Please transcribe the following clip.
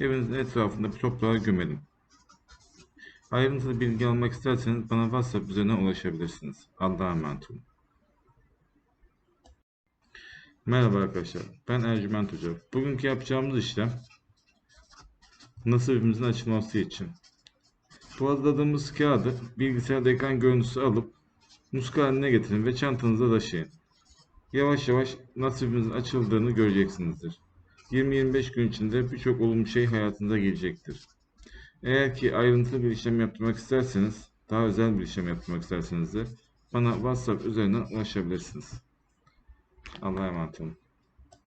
Evinizin etrafında toprağa gömelim. Ayrıntılı bilgi almak isterseniz bana WhatsApp üzerinden ulaşabilirsiniz. Allah'a emanet olun. Merhaba arkadaşlar, ben Ercüment Hoca. Bugünkü yapacağımız işlem nasibimizin açılması için. Bu hazırladığımız kağıdı bilgisayarda ekran görüntüsü alıp muska haline getirin ve çantanıza taşıyın. Yavaş yavaş nasibimizin açıldığını göreceksinizdir. 20-25 gün içinde birçok olumlu şey hayatınıza gelecektir. Eğer ki ayrıntılı bir işlem yaptırmak isterseniz, daha özel bir işlem yaptırmak isterseniz de bana WhatsApp üzerinden ulaşabilirsiniz. Allah'a emanet olun.